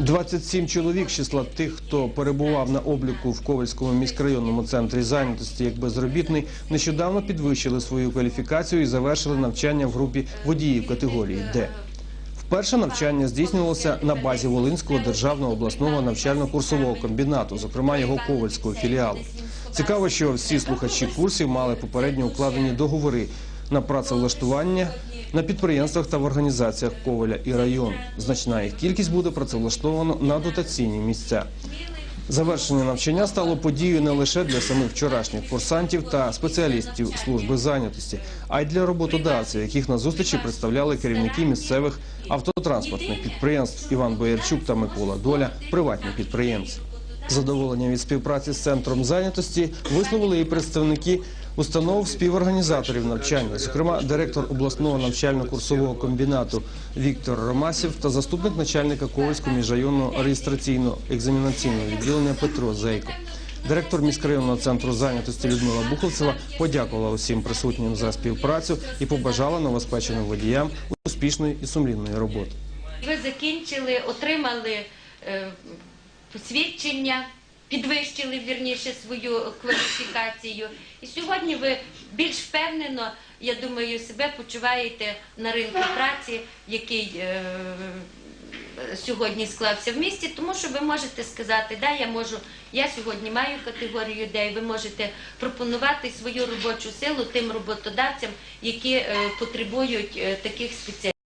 27 чоловік з числа тих, хто перебував на обліку в Ковальському міськрайонному центрі зайнятості як безробітний, нещодавно підвищили свою кваліфікацію і завершили навчання в групі водіїв категорії Д. Вперше навчання здійснювалося на базі Волинського державного обласного навчально-курсового комбінату, зокрема його ковальського філіалу. Цікаво, що всі слухачі курсів мали попередньо укладені договори на працевлаштування на підприємствах та в організаціях Коваля і району. Значна їх кількість буде працевлаштовано на дотаційні місця. Завершення навчання стало подією не лише для самих вчорашніх курсантів та спеціалістів служби зайнятості, а й для роботодавців, яких на зустрічі представляли керівники місцевих автотранспортних підприємств Іван Боярчук та Микола Доля, приватні підприємці. Задоволення від співпраці з центром зайнятості висловили і представники установ співорганізаторів навчання, зокрема директор обласного навчально-курсового комбінату Віктор Ромасів та заступник начальника Ковальського міжрайонного реєстраційно-екзамінаційного відділення Петро Зейко. Директор міськрайонного центру зайнятості Людмила Буховцева подякувала усім присутнім за співпрацю і побажала новоспеченим водіям успішної і сумлінної роботи. Ви закінчили, отримали е, посвідчення, підвищили вірніше свою кваліфікацію. І сьогодні ви більш впевнено, я думаю, себе почуваєте на ринку праці, який е, сьогодні склався в місті, тому що ви можете сказати, да, я можу, я сьогодні маю категорію і ви можете пропонувати свою робочу силу тим роботодавцям, які е, потребують е, таких спеціалістів.